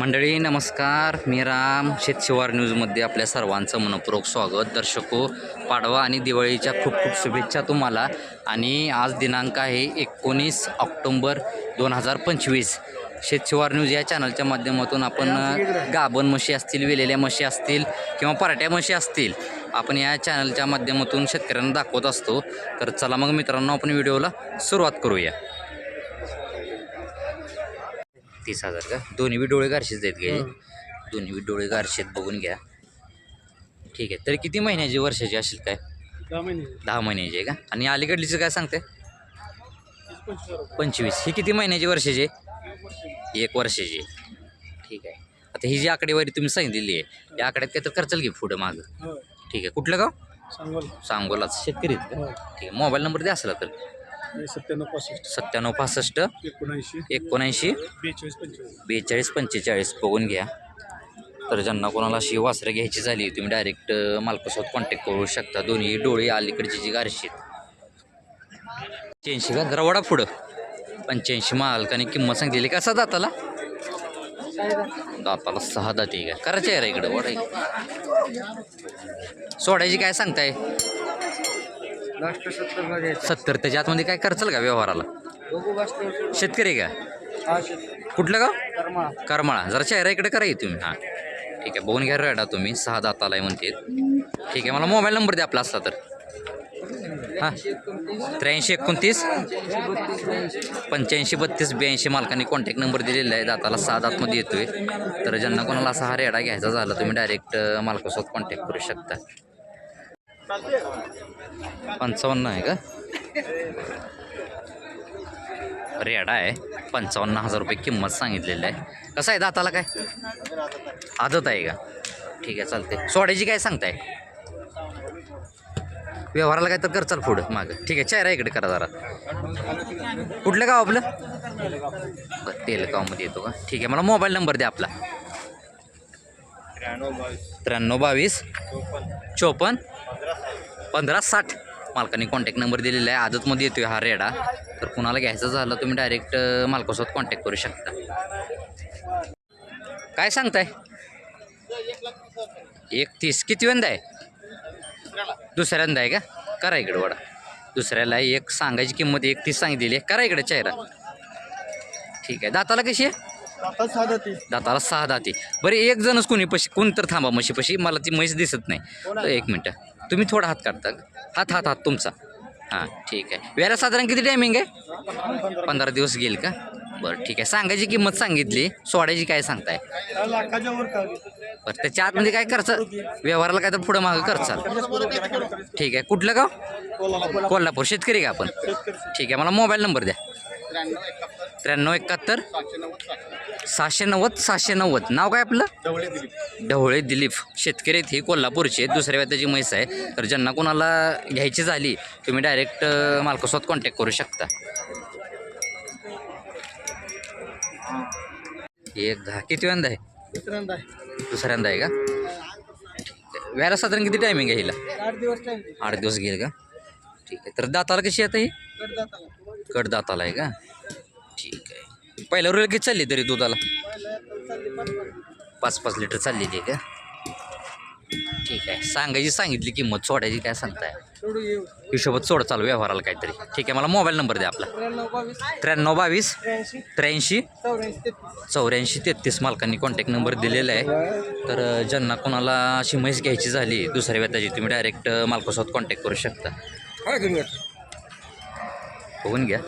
मंडळी नमस्कार. मी राम. शेतशिवार न्यूजमध्ये आपल्या सर्वांचं मनपूर्वक स्वागत. दर्शको पाडवा आणि दिवाळीच्या खूप खूप शुभेच्छा तुम्हाला. आणि आज दिनांक आहे एकोणीस ऑक्टोंबर दोन हजार पंचवीस. शेतशिवार न्यूज या चॅनलच्या माध्यमातून आपण अ, गाभण म्हशी असतील वेलेल्या म्हशी असतील किंवा पराठ्या म्हशी असतील आपण या चॅनलच्या माध्यमातून शेतकऱ्यांना दाखवत असतो. तर चला मग मित्रांनो आपण व्हिडिओला सुरुवात करूया. तीस हजार का? दोन्ही बी डोळे गारशेच आहेत घे. दोन्ही बी डोळे गारशेत बघून घ्या. ठीक आहे. तरी किती महिन्याची वर्षाची असेल काय? दहा महिने दहा महिन्याची आहे का? आणि अलीकडलीचं काय सांगते? पंचवीस ही किती महिन्याची वर्षाची? आहे? एक वर्षाची. ठीक आहे. आता ही जी आकडेवारी तुम्ही सांगितलेली आहे या आकड्यात काय तर करचाल की पुढं मागं. हो ठीक आहे. कुठलं गाव? सांगोल. सांगोलाच. शेतकरी ठीक आहे. मोबाईल नंबर द्या असला तर. सत्त्याण्णव पासष्ट. सत्त्याण्णव पासष्ट. एकोणऐंशी. एकोणऐंशी. बेचाळीस पंचेचाळीस. बेचाळीस पंचेचाळीस. बघून घ्या. तर ज्यांना कोणाला अशी वासरं घ्यायची झाली तुम्ही डायरेक्ट मालकासोबत कॉन्टॅक्ट करू शकता. दोन्ही डोळे अलीकडची जी गारशी पंच्याऐंशी का जरा वडा पुढं. पंच्याऐंशी मालकाने किंमत सांगितलेली कसा दाताला? दाताला सहा दाती का? करायचं आहे इकडं वडा सोडायची काय सांगताय? लास्ट सत्तर त्याच्या आतमध्ये काय करचाल का व्यवहाराला? बघू बसतो शेतकरी का? हा कुठलं गाव? कर्मा करमाळा. जरा चेहरा इकडे करा की तुम्ही. हां. ठीक आहे बघून घ्या रेडा तुम्ही. सहा दाताला आहे म्हणते ठीक आहे मला मोबाईल नंबर द्या आपला असला तर. हां. त्र्याऐंशी एकोणतीस? पंच्याऐंशी बत्तीस ब्याऐंशी मालकांनी कॉन्टॅक्ट नंबर दिलेला आहे. दाताला सहा दातमध्ये येतोय. तर ज्यांना कोणाला असा हा रेडा घ्यायचा झाला तुम्ही डायरेक्ट मालकासोबत कॉन्टॅक्ट करू शकता. पंचावन्न आहे का? रेडा आहे. पंचावन्न हजार रुपये किंमत सांगितलेली आहे. कसं आहे दाताला काय? आदत आहे का? ठीक आहे चालते सोड्याची काय सांगताय? व्यवहाराला काय तर कर चाल पुढं मागं. ठीक आहे चेहरा इकडे करा जरा. कुठलं गाव आपलं? बरं तेलगावमध्ये येतो का? ठीक आहे मला मोबाईल नंबर द्या आपला. त्र्याण्णव बावीस. चोपन्न. पंधरा साठ. मालकाने कॉन्टॅक्ट नंबर दिलेला आहे. आदतमध्ये येतोय हा रेडा. तर कुणाला घ्यायचं झालं तुम्ही डायरेक्ट मालकासोबत कॉन्टॅक्ट करू शकता. काय सांगताय? एक तीस किती वेंदा आहे? दुसऱ्यांदा आहे का? करा इकडे वडा. दुसऱ्याला एक सांगायची किंमत एक तीस सांगितलेली आहे. करा इकडे चेहरा. ठीक आहे. दाताला कशी आहे? दाताला सहा दाती. बरं एक जणच कोणी पशी कोण तर थांबा म्हशीपाशी मला ती म्हैस दिसत नाही. एक मिनटं. तुम्ही थोडा हात काढता. हात हात हात तुमचा. हां ठीक आहे. वेळा साधारण किती टायमिंग आहे? पंधरा दिवस घेईल का? बरं ठीक आहे. सांगायची किंमत सांगितली. सोडायची काय सांगताय? बरं त्याच्या आतमध्ये म्हणजे काय खर्च? व्यवहाराला काय तर पुढं मागं करचाल ठीक आहे. कुठलं गाव? कोल्हापूर. शेतकरी का आपण? ठीक आहे. मला मोबाईल नंबर द्या. त्र्याण्णव एकाहत्तर. सहाशे नव्वद सहाशे नव्वद. नाव काय आपलं? ढवळे दिलीप. शेतकरी आहेत हे कोल्हापूरचे. आहेत दुसऱ्या व्याताची म्हैस आहे. तर ज्यांना कोणाला घ्यायची झाली तुम्ही डायरेक्ट मालकासोबत कॉन्टॅक्ट करू शकता. एक दहा किती वेळांदा आहे? दुसऱ्यांदा आहे. दुसऱ्यांदा आहे का? व्याला साधारण किती टायमिंग आहे हिला? आठ दिवस आठ दिवस घेईल का? ठीक आहे. तर दाताला कशी आता ही? कड दाताला आहे का? ठीक आहे. पहिल्या रुपये किती चालली तरी दुधाला? पाच पाच लिटर चाललेली आहे का? ठीक आहे. सांगायची सांगितली किंमत सोडायची काय सांगताय? हिशोबात सोड चालू व्यवहाराला काहीतरी. ठीक आहे मला मोबाईल नंबर द्या आपला. त्र्याण्णव बावीस त्र्याऐंशी चौऱ्याऐंशी तेहतीस मालकांनी कॉन्टॅक्ट नंबर दिलेला आहे. तर ज्यांना कोणाला अशी म्हैस घ्यायची झाली दुसऱ्या व्यताची तुम्ही डायरेक्ट मालकासोबत कॉन्टॅक्ट करू शकता. काय बघून घ्या.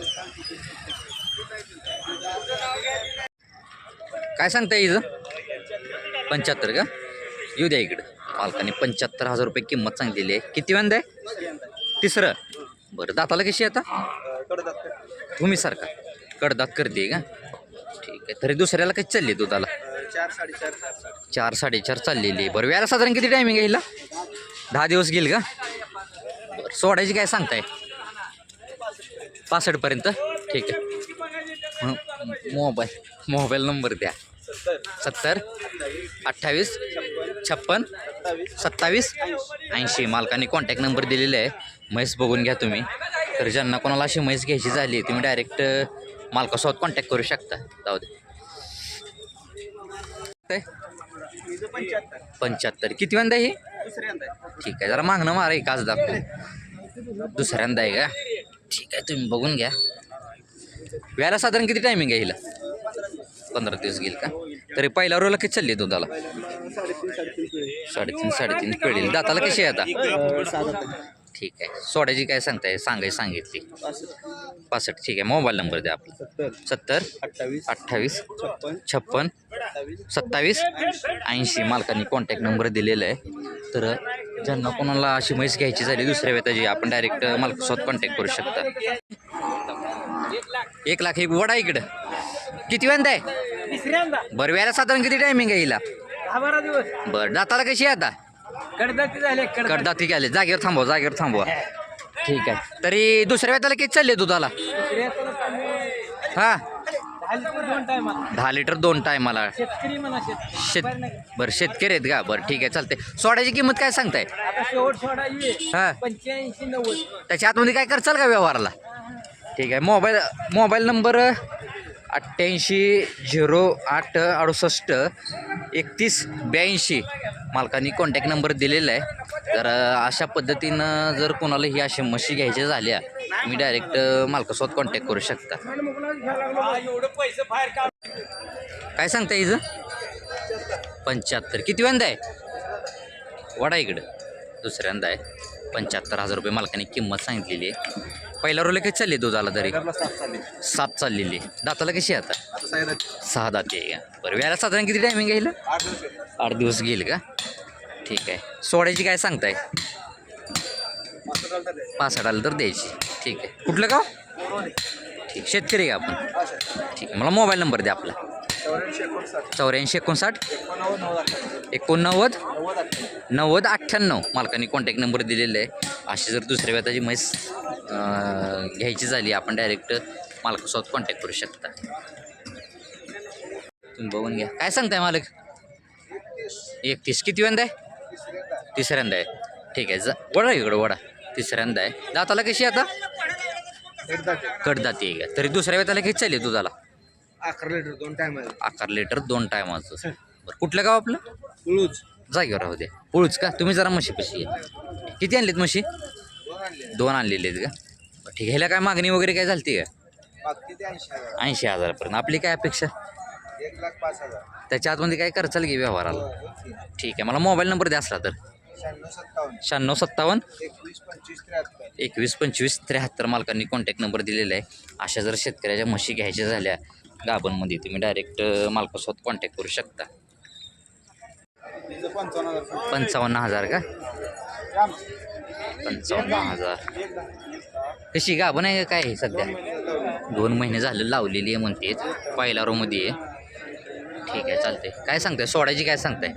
काय सांगता हिचं पंच्याहत्तर का? येऊ द्या इकडं. मालकाने पंच्याहत्तर हजार रुपये किंमत सांगितलेली आहे. किती वंद आहे? तिसरं. बरं दाताला कशी आहे आता? भूमीसारखा कडदात करते का? ठीक आहे. तरी दुसऱ्याला कशी चालली दुधाला? चार साडेचार चाललेली आहे. बरं व्याला साधारण किती टायमिंग आहे हिला? दहा दिवस गेल का? बरं सोडायची काय सांगताय? पासष्टपर्यंत? ठीक आहे. मोबाईल. मोबाईल नंबर द्या. सत्तर. अठ्ठावीस छप्पन सत्तावीस ऐंशी. मालकाने कॉन्टॅक्ट नंबर दिलेला आहे. म्हैस बघून घ्या तुम्ही. तर ज्यांना कोणाला अशी म्हैस घ्यायची झाली तुम्ही डायरेक्ट मालकासोबत कॉन्टॅक्ट करू शकता. जाऊ दे. पंच्याहत्तर. किती वेंदा ही. ठीक आहे. जरा मागणं मारा एक आज दाखव दुसऱ्यांदा आहे का? ठीक आहे तुम्ही बघून घ्या. व्याला साधारण किती टायमिंग आहे हिला? पंधरा दिवस घेईल का? तरी पहिल्या रोला किती चालली दुधाला? साडेतीन साडेतीन पिळेल दाताला कशी आहे आता? ठीक आहे. सोड्याची काय सांगताय? सांगाय सांगितली. पासष्ट, पासष्ट ठीक आहे. मोबाईल नंबर द्या आपला. सत्तर अठ्ठावीस छप्पन छप्पन सत्तावीस सत्तावीस ऐंशी. मालकांनी कॉन्टॅक्ट नंबर दिलेला आहे. तर ज्यांना कोणाला अशी म्हैस घ्यायची झाली दुसऱ्या वेताची आपण डायरेक्ट मालकासोबत कॉन्टॅक्ट करू शकता. एक लाख एक वडा इकडं. किती वेंदा आहे? बरं वेळेला साधारण किती टायमिंग आहे हिला? बारा दाताला कशी आहे आता? कडदाती आले. जागेवर थांबवा जागेवर थांबवा. ठीक आहे. तरी दुसऱ्या वेताला किती चालले दुधाला? हा. दहा लिटर दोन टायमाला शेतकरी म्हणा शेत बरं शेतकरी आहेत का? बरं ठीक आहे चालते सोड्याची किंमत काय सांगताय? आता शेवट सोडा ये हा. पंच्याऐंशी नव्वद. त्याच्या आतमध्ये काय करचाल का व्यवहाराला? ठीक आहे मोबाईल मोबाईल नंबर अठ्ठ्याऐंशी झिरो आठ अडुसष्ट एकतीस ब्याऐंशी. मालकांनी कॉन्टॅक्ट नंबर दिलेला आहे. तर अशा पद्धतीनं जर कोणाला ही अशा म्हशी घ्यायच्या झाल्या तुम्ही डायरेक्ट मालकासोबत कॉन्टॅक्ट करू शकता. काय सांगता हिचं पंच्याहत्तर. किती वेंदा आहे? वडा इकडं. दुसऱ्यांदा आहे. पंच्याहत्तर हजार रुपये मालकाने किंमत सांगितलेली आहे. पहिला रोल किती चालली दुधाला तरी? सात चाललेली आहे. दाताला कशी आता? सहा दाते. आहे का? बरं वेळेला साधारण किती टायमिंग येईल आठ दिवस. घेईल का? ठीक आहे. सोडायची काय सांगताय? पासष्ट आलं तर द्यायची. ठीक आहे. कुठलं का ठीक शेतकरी का आपण ठीक आहे. मला मोबाईल नंबर द्या आपला. चौऱ्याऐंशी एकोणसाठ. एकोणनव्वद. नव्वद अठ्ठ्याण्णव. मालकाने कॉन्टॅक्ट नंबर दिलेला आहे. अशी जर दुसऱ्या वेताची म्हैस घ्यायची झाली आपण डायरेक्ट मालकासोबत कॉन्टॅक्ट करू शकता. तुम्ही बघून घ्या. काय सांगताय मालक? एकतीस. किती वेंदा आहे? तिसऱ्यांदा आहे. ठीक आहे जा वडा इकडं वडा तिसऱ्यांदा आहे. दाताला कशी आता? कडदाती आहे का? तरी दुसऱ्या वेताला किती चालली तुझाला अकरा लिटर दोन टाइम अकरा लिटर दोन टायमाचं. बरं कुठलं गाव आपलं? उळूच जागेवर राहू दे. पुळूच का? तुम्ही जरा म्हशीपाशी आहे किती आणलीत म्हशी? दोन आणले दोन आणलेले आहेत का? ठीक आहे. ह्याला काय मागणी वगैरे काय झाली का? ऐंशी हजार. ऐंशी हजारापर्यंत. आपली काय अपेक्षा? त्याच्या आतमध्ये काय करचाल की व्यवहाराला? ठीक आहे मला मोबाईल नंबर द्या असला तर. शहाण्णव सत्तावन्न. एकवीस पंचवीस त्र्याहत्तर. मालकांनी कॉन्टॅक्ट नंबर दिलेला आहे. अशा जर शेतकऱ्याच्या म्हशी घ्यायच्या झाल्या गाभणमध्ये तुम्ही डायरेक्ट मालकासोबत कॉन्टॅक्ट करू शकता. पंचावन्न हजार का? पंचावन्न हजार. कशी गाभण आहे का काय आहे सध्या? दोन महिने झाले लावलेली आहे म्हणते पहिला रोमध्ये आहे. ठीक आहे चालते काय सांगताय? सोडायची काय सांगताय?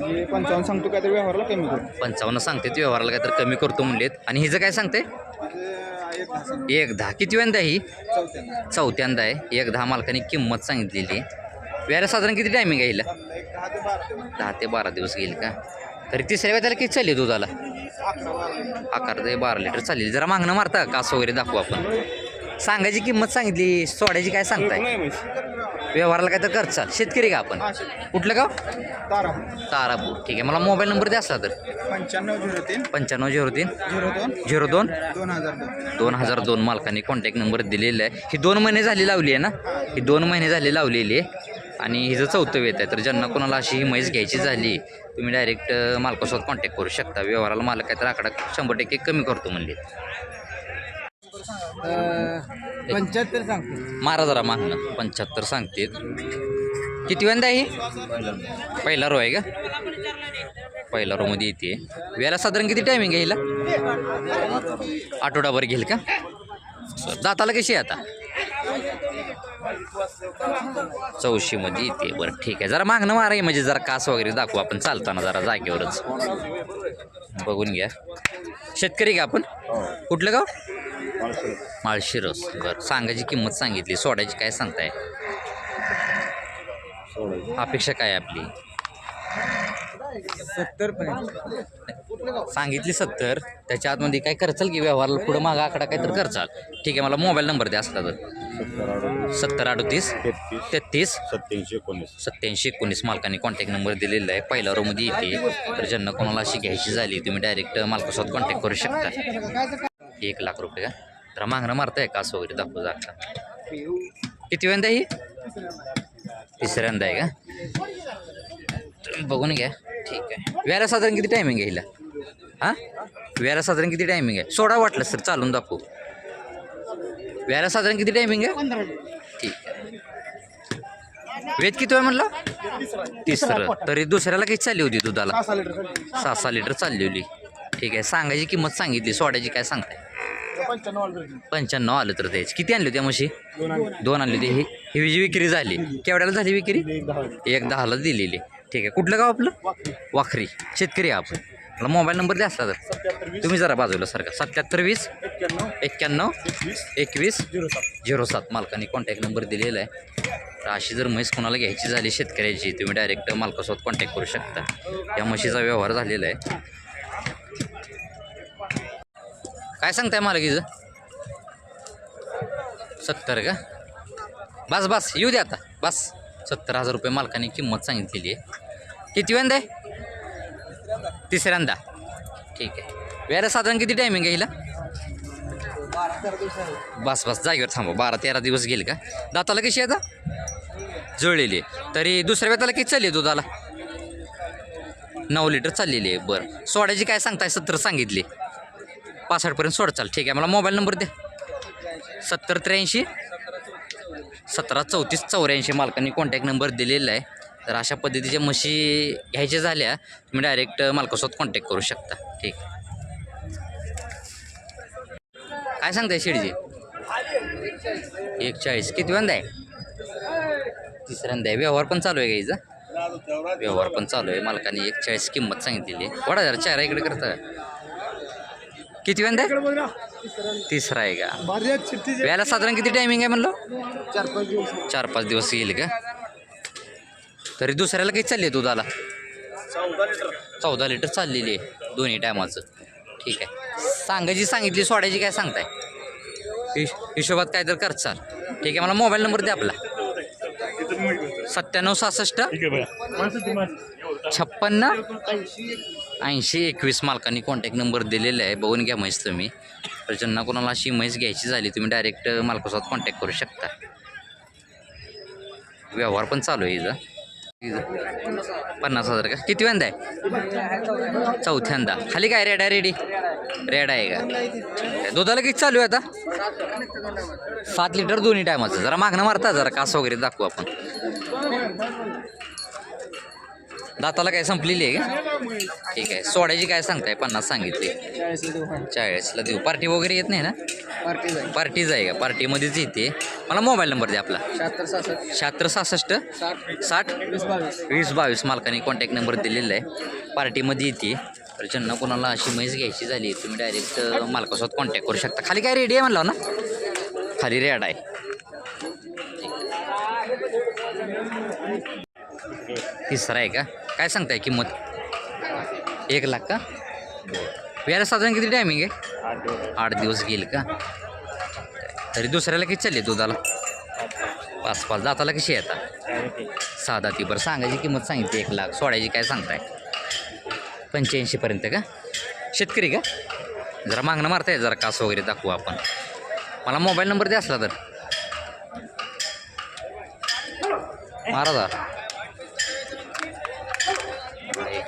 पंचावन्न सांगतो काय तर व्यवहारला कमी करू. पंचावन्न सांगते ते व्यवहाराला काय तर कमी करतो म्हणलेत. आणि हिचं काय सांगते? एक दहा. किती वेंदा ही? चौथ्यांदा आहे. एक दहा मालकाने किंमत सांगितलेली. आहे साधारण किती टायमिंग आहे हिला? दहा ते बारा दिवस घेईल का? तरी तिसऱ्या वेळेला किती चालली दुधाला? अकरा अकरा ते बारा लिटर चालेल. जरा मागणं मारता कास वगैरे दाखवू आपण. सांगायची किंमत सांगितली. सोडायची काय सांगताय? व्यवहाराला काय तर करचाल शेतकरी का आपण? कुठलं गाव? तारा तारापूर. ठीक आहे. मला मोबाईल नंबर द्या असला तर. पंच्याण्णव झिरो तीन. पंच्याण्णव झिरो तीन. झिरो दोन. झिरो दोन? दोन हजार दोन. दोन हजार दोन मालकांनी कॉन्टॅक्ट नंबर दिलेला आहे. ही दोन महिने झाली लावली आहे ना? ही. दोन महिने झाली लावलेली आहे. आणि हिचं चौथं वेत आहे. तर ज्यांना कोणाला अशी ही म्हैस घ्यायची झाली तुम्ही डायरेक्ट मालकासोबत कॉन्टॅक्ट करू शकता. व्यवहाराला मालक काय तर आकडा शंभर टक्के कमी करतो म्हणले. पंच्याहत्तर सांगते मारा जरा मागणं. पंच्याहत्तर सांगते किती वेंदा आहे ही? पहिला रो आहे का? पहिला रोमध्ये येते. वेळेला साधारण किती टायमिंग आहे हिला? आठवडाभर घेईल का? जाताला कशी आहे आता? चौशीमध्ये येते. बरं ठीक आहे. जरा मागणं मारा हे म्हणजे जरा कास वगैरे दाखवू. आपण चालताना जरा जागेवरच. बघून घ्या. शेतकरी का आपण? कुठलं गाव? माळशिरस. बरं. सांगायची किंमत सांगितली. सोडायची काय सांगताय? अपेक्षा काय आहे आपली? सत्तर सांगितली सत्तर. त्याच्या आतमध्ये काय करचाल की व्यवहाराला पुढं मागा आकडा काय तर करचाल. ठीक आहे मला मोबाईल नंबर द्या असला तर. सत्तर अडतीस तेहतीस तेहतीस सत्याऐंशी एकोणीस. सत्याऐंशी एकोणीस मालकाने कॉन्टॅक्ट नंबर दिलेला आहे. पहिल्या रोमध्ये येते. तर ज्यांना कोणाला अशी घ्यायची झाली तुम्ही डायरेक्ट मालकासोबत कॉन्टॅक्ट करू शकता. एक लाख रुपये का? तर मागणं मारताय कास वगैरे दाखवू जाता? किती वेळांदा ही तिसऱ्यांदा आहे का? बघून घ्या. ठीक आहे. व्याला साधारण किती टायमिंग आहे हिला? हां? व्याला साधारण किती टायमिंग आहे? सोडा वाटलं सर चालून दाखवू. व्याला साधारण किती टायमिंग आहे? ठीक आहे. वेद किती आहे म्हणलं? तिसरं. तरी दुसऱ्याला काही चालली होती दुधाला? सहा सहा लिटर चालली होती. ठीक आहे. सांगायची किंमत सांगितली. सोड्याची काय सांगताय? पंच्याण्णव आलं तर द्यायची किती आणली त्या म्हशी? दोन आणली. होती. ही ही जी विक्री झाली केवढ्याला झाली विक्री? एक दहाला दिलेली. ठीक आहे. कुठलं गाव आपलं? वाखरी शेतकरी आपण. मला मोबाईल नंबर द्या असला तर. तुम्ही जरा बाजूला सारखा सत्याहत्तर वीस. एक्क्याण्णव. एकवीस. झिरो सात. मालकाने कॉन्टॅक्ट नंबर दिलेला आहे. तर अशी जर म्हैस कोणाला घ्यायची झाली शेतकऱ्याची तुम्ही डायरेक्ट मालकासोबत कॉन्टॅक्ट करू शकता. या म्हशीचा व्यवहार झालेला आहे. काय सांगताय मालकीचं? सत्तर का? बस बस येऊ द्या आता. बस सत्तर हजार रुपये मालकाने किंमत सांगितलेली आहे. किती वेंदा आहे तिसऱ्यांदा. ठीक आहे. वेळेला साधारण किती टायमिंग आहे हिला? बस बस जागेवर थांबा. बारा तेरा दिवस गेले का? दाताला कशी आहे आता? जुळलेली आहे. तरी दुसऱ्या वेताला किती चालली आहे दुधाला? नऊ लिटर चाललेली आहे. बरं. सोड्याची काय सांगताय? सत्तर सांगितली. पासष्टपर्यंत सोड चाल ठीक आहे. मला मोबाईल नंबर द्या सत्तर त्र्याऐंशी. सतरा चौतीस चौऱ्याऐंशी मालकांनी कॉन्टॅक्ट नंबर दिलेला आहे. तर अशा पद्धतीच्या म्हशी घ्यायच्या झाल्या तुम्ही डायरेक्ट मालकासोबत कॉन्टॅक्ट करू शकता. ठीक काय सांगताय शिडजी एक चाळीस किती वेंदा आहे तिसऱ्यांदा आहे व्यवहार पण चालू आहे का व्यवहार पण चालू आहे. मालकाने एक चाळीस किंमत सांगितलेली आहे. वडा जरा चारा इकडे करता. किती आहे? तिसरा आहे का? व्याला साधारण किती टायमिंग आहे म्हणलं? चार पाच दिवस. चार पाच दिवस येईल का? तरी दुसऱ्याला काही चालली आहे दुधाला चौदा लिटर चाललेली आहे दोन्ही टायमाचं. ठीक आहे. सांगायची सांगितली सोडायची काय सांगताय? हिश हिशोबात काय तर करचाल. ठीक आहे मला मोबाईल नंबर द्या आपला. सत्त्याण्णव सहासष्ट. छप्पन्न. ऐंशी एकवीस मालकांनी कॉन्टॅक्ट नंबर दिलेला आहे. बघून घ्या म्हैस तुम्ही. तर ज्यांना कोणाला अशी म्हैस घ्यायची झाली तुम्ही डायरेक्ट मालकासोबत कॉन्टॅक्ट करू शकता. व्यवहार पण चालू आहे हिचा हिचा पन्नास हजार का? किती वेंदा आहे? चौथ्यांदा. खाली काय रेड आहे रेडी? रेड आहे का? दुधाला किती चालू आहे आता? सात लिटर दोन्ही टायमाचं. जरा मागणं मारता जरा कास वगैरे दाखवू आपण. दाताला काय संपलेली आहे का? ठीक आहे. सोड्याची काय सांगताय? पन्नास सांगितली. चाळीसला देऊ. पार्टी वगैरे येत नाही ना? पार्टीच आहे का? पार्टीमध्येच येते. मला मोबाईल नंबर द्या आपला. शहात्तर सहासष्ट. साठ. वीस बावीस. वीस बावीस. मालकाने कॉन्टॅक्ट नंबर दिलेला आहे. पार्टीमध्ये येते. तर ज्यांना कोणाला अशी म्हैस घ्यायची झाली तुम्ही डायरेक्ट मालकासोबत कॉन्टॅक्ट करू शकता. खाली काय रेडी आहे म्हणलं ना? खाली रेड आहे. तिसरा आहे का? काय सांगताय किंमत? एक लाख का? याला साधारण किती टायमिंग आहे? आठ दिवस. गेल का? तरी दुसऱ्याला किती चालली दुधाला? पाच पाच. दाताला कशी येतात साधा ती. बरं सांगायची किंमत सांगितली एक लाख. सोडायची काय सांगताय? पंच्याऐंशीपर्यंत का? शेतकरी का? जरा मागणं मारताय जरा कास वगैरे दाखवू आपण. मला मोबाईल नंबर द्या असला तर. मारा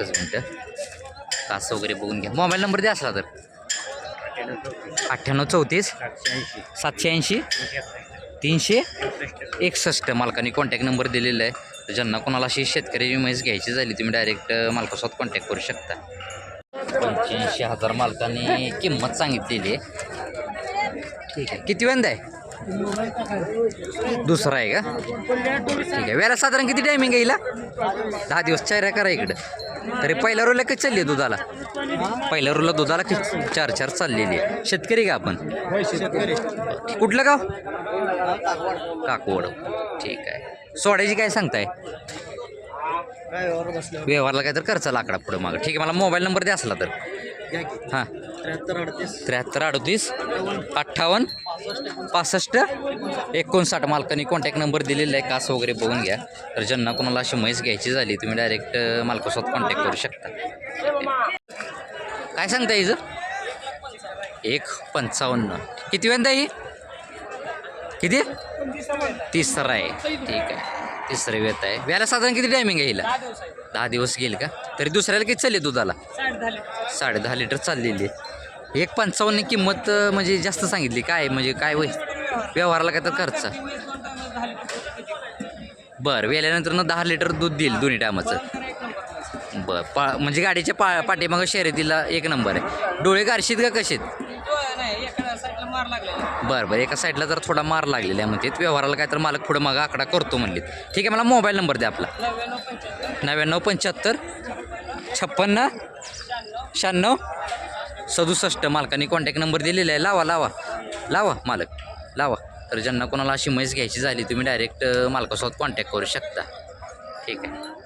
एकच मिनटं. कास वगैरे बघून घ्या. मोबाईल नंबर द्या असला तर. अठ्ठ्याण्णव चौतीस सातशे ऐंशी तीनशे एकसष्ट. मालकाने कॉन्टॅक्ट नंबर दिलेला आहे. तर ज्यांना कोणाला अशी शेतकरी म्हैस घ्यायची झाली तुम्ही डायरेक्ट मालकासोबत कॉन्टॅक्ट करू शकता. पंच्याऐंशी हजार मालकाने किंमत सांगितलेली आहे. ठीक आहे. किती वेंदा आहे? दुसरा आहे का? ठीक आहे. वेळा साधारण किती टायमिंग आहे हिला? दहा दिवस चार करा इकडं. तरी पहिल्या रोला किती चालली आहे दुधाला? पहिल्या रोला दुधाला किती चार चार चाललेली आहे. शेतकरी का आपण? कुठलं गाव? काकवड. ठीक आहे. सोडायची काय सांगताय? व्यवहारला काय तर खर्च लाकडा पुढं मागं. ठीक आहे मला मोबाईल नंबर द्या असला तर. हां. त्र्याहत्तर अडतीस. त्र्याहत्तर अडतीस. अठ्ठावन्न. पासष्ट? एकोणसाठ मालकाने कॉन्टॅक्ट नंबर दिलेला आहे. कास वगैरे बघून घ्या. तर ज्यांना कोणाला अशी म्हैस घ्यायची झाली तुम्ही डायरेक्ट मालकासोबत कॉन्टॅक्ट करू शकता. काय सांगता हिचं एक पंचावन्न. किती वेळा ही किती? तिसरा आहे. ठीक आहे. तिसरं वेत आहे. व्याला साधारण किती टायमिंग आहे हिला? दहा दिवस घेईल का? तरी दुसऱ्याला किती चालली दुधाला? साडे दहा लिटर चाललेली आहे. एक पंचावन्न किंमत म्हणजे जास्त सांगितली. काय म्हणजे काय होय व्यवहाराला काय तर खर्च. बरं वेल्यानंतर ना दहा लिटर दूध देईल दोन्ही टायमाचं. बरं पा म्हणजे गाडीच्या पा पाठीमागं शर्यतीला एक नंबर आहे. डोळे गारशीत का कसेत बरं बरं एका साईडला जर थोडा मार लागलेला आहे म्हणते व्यवहाराला काय तर मालक पुढं मागं आकडा करतो म्हणले ठीक आहे मला मोबाईल नंबर द्या आपला. नव्याण्णव पंच्याहत्तर छप्पन्न शहाण्णव सदुसष्ट मालकाने कॉन्टॅक्ट नंबर दिलेला आहे. लावा लावा. लावा मालक. लावा. तर ज्यांना कोणाला अशी म्हैस घ्यायची झाली तुम्ही डायरेक्ट मालकासोबत कॉन्टॅक्ट करू शकता. ठीक आहे.